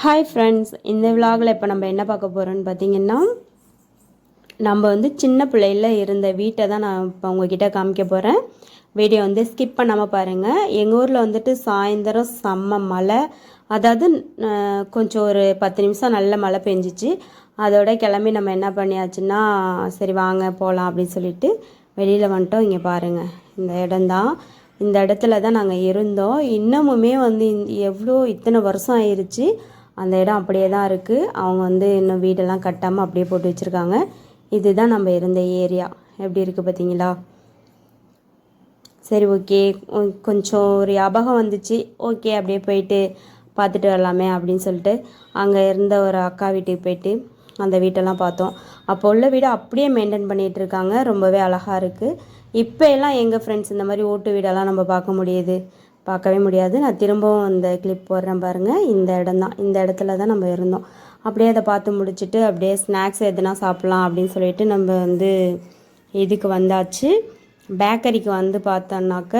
Hi friends இந்த விலாகில் இப்போ நம்ம என்ன பார்க்க போகிறோன்னு பார்த்தீங்கன்னா நம்ம வந்து சின்ன பிள்ளையில் இருந்த வீட்டை தான் நான் இப்போ உங்ககிட்ட காமிக்க போகிறேன் வீடியோ வந்து ஸ்கிப் பண்ணாமல் பாருங்கள் எங்கள் ஊரில் வந்துட்டு சாயந்தரம் செம்ம மழை. அதாவது கொஞ்சம் ஒரு பத்து நிமிஷம் நல்ல மழை பெஞ்சிச்சு. அதோட கிளம்பி நம்ம என்ன பண்ணியாச்சுன்னா சரி வாங்க போகலாம் அப்படின்னு சொல்லிட்டு வெளியில் வந்துட்டோம். இங்கே பாருங்கள் இந்த இடம்தான் இந்த இடத்துல தான் நாங்கள் இருந்தோம். இன்னமுமே வந்து எவ்வளோ இத்தனை வருஷம் ஆயிடுச்சு அந்த இடம் அப்படியே தான் இருக்குது அவங்க வந்து இன்னும் வீடெல்லாம் கட்டாமல் அப்படியே போட்டு வச்சுருக்காங்க. இதுதான் நம்ம இருந்த ஏரியா. எப்படி இருக்குது பார்த்தீங்களா? சரி ஓகே. கொஞ்சம் ஒரு ஞாபகம் வந்துச்சு. ஓகே அப்படியே போயிட்டு பார்த்துட்டு வரலாமே அப்படின்னு சொல்லிட்டு அங்கே இருந்த ஒரு அக்கா வீட்டுக்கு போயிட்டு அந்த வீட்டெல்லாம் பார்த்தோம். அப்போ உள்ள வீடு அப்படியே மெயின்டைன் பண்ணிகிட்டு இருக்காங்க. ரொம்பவே அழகாக இருக்குது இப்போ எல்லாம் எங்கள் ஃப்ரெண்ட்ஸ் இந்த மாதிரி ஓட்டு வீடெல்லாம் நம்ம பார்க்க முடியுது? பார்க்கவே முடியாது. நான் திரும்பவும் அந்த கிளிப் போடுறேன் பாருங்கள் இந்த இடம் தான். இந்த இடத்துல தான் நம்ம இருந்தோம். அப்படியே அதை பார்த்து முடிச்சுட்டு அப்படியே ஸ்நாக்ஸ் எதுனா சாப்பிட்லாம் அப்படின்னு சொல்லிட்டு நம்ம வந்து இதுக்கு வந்தாச்சு. பேக்கரிக்கு வந்து பார்த்தோன்னாக்க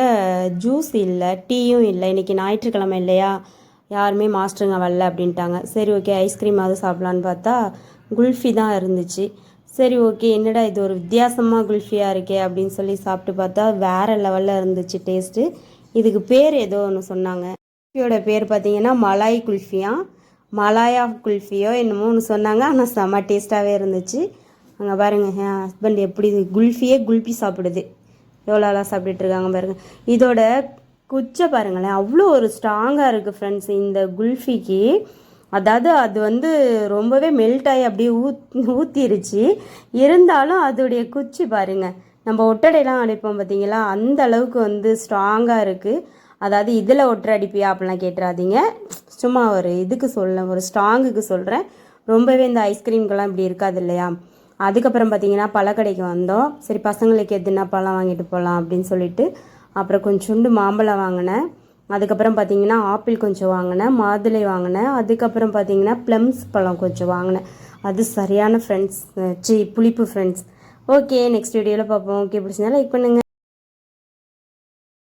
ஜூஸ் இல்லை டீயும் இல்லை. இன்றைக்கி ஞாயிற்றுக்கிழமை இல்லையா? யாருமே மாஸ்டருங்க வரல அப்படின்ட்டாங்க. சரி ஓகே ஐஸ்கிரீமாவது சாப்பிட்லான்னு பார்த்தா குல்ஃபி தான் இருந்துச்சு. சரி ஓகே என்னடா இது ஒரு வித்தியாசமாக குல்ஃபியாக இருக்கே அப்படின்னு சொல்லி சாப்பிட்டு பார்த்தா வேறு லெவலில் இருந்துச்சு டேஸ்ட்டு இதுக்கு பேர் ஏதோ ஒன்று சொன்னாங்க. குல்ஃபியோட பேர் பார்த்தீங்கன்னா மலாய் குல்ஃபியா. மலாயா குல்ஃபியோ என்னமோ ஒன்று சொன்னாங்க. ஆனால் செம்ம டேஸ்ட்டாகவே இருந்துச்சு. அங்கே பாருங்கள் என் ஹஸ்பண்ட் எப்படி குல்ஃபியே குல்ஃபி சாப்பிடுது. எவ்வளோ அழகாக சாப்பிட்டுட்டு இருக்காங்க இதோட குச்சை பாருங்களேன் அவ்வளோ ஒரு ஸ்ட்ராங்காக இருக்குது ஃப்ரெண்ட்ஸ் இந்த குல்ஃபிக்கு அதாவது அது வந்து ரொம்பவே மெல்ட் ஆகி அப்படியே ஊத் ஊற்றிருச்சு இருந்தாலும் அதோடைய குச்சி பாருங்கள் நம்ம ஒட்டடையெல்லாம் அடிப்போம் பார்த்தீங்களா அந்த அளவுக்கு வந்து ஸ்ட்ராங்காக இருக்குது அதாவது இதில் ஒட்டரை அடிப்பியா அப்படிலாம் கேட்டுறாதீங்க. சும்மா ஒரு இதுக்கு சொல்ல ஒரு ஸ்ட்ராங்குக்கு சொல்கிறேன் ரொம்பவே இந்த ஐஸ்கிரீம்கெல்லாம் இப்படி இருக்காது இல்லையா? அதுக்கப்புறம் பார்த்தீங்கன்னா பழக்கடைக்கு வந்தோம். சரி பசங்களுக்கு எதுனா பழம் வாங்கிட்டு போகலாம் அப்படின்னு சொல்லிட்டு அப்புறம் கொஞ்சோண்டு மாம்பழம் வாங்கினேன். அதுக்கப்புறம் பார்த்தீங்கன்னா ஆப்பிள் கொஞ்சம் வாங்கினேன் மாதுளை வாங்கினேன். அதுக்கப்புறம் பார்த்தீங்கன்னா ப்ளம்ஸ் பழம் கொஞ்சம் வாங்கினேன். அது சரியான ஃப்ரெண்ட்ஸ் சி புளிப்பு ஃப்ரெண்ட்ஸ் ஓகே நெக்ஸ்ட் வீடியோவில் பார்ப்போம். ஓகே பிடிச்சிருந்தா லைக் பண்ணுங்கள்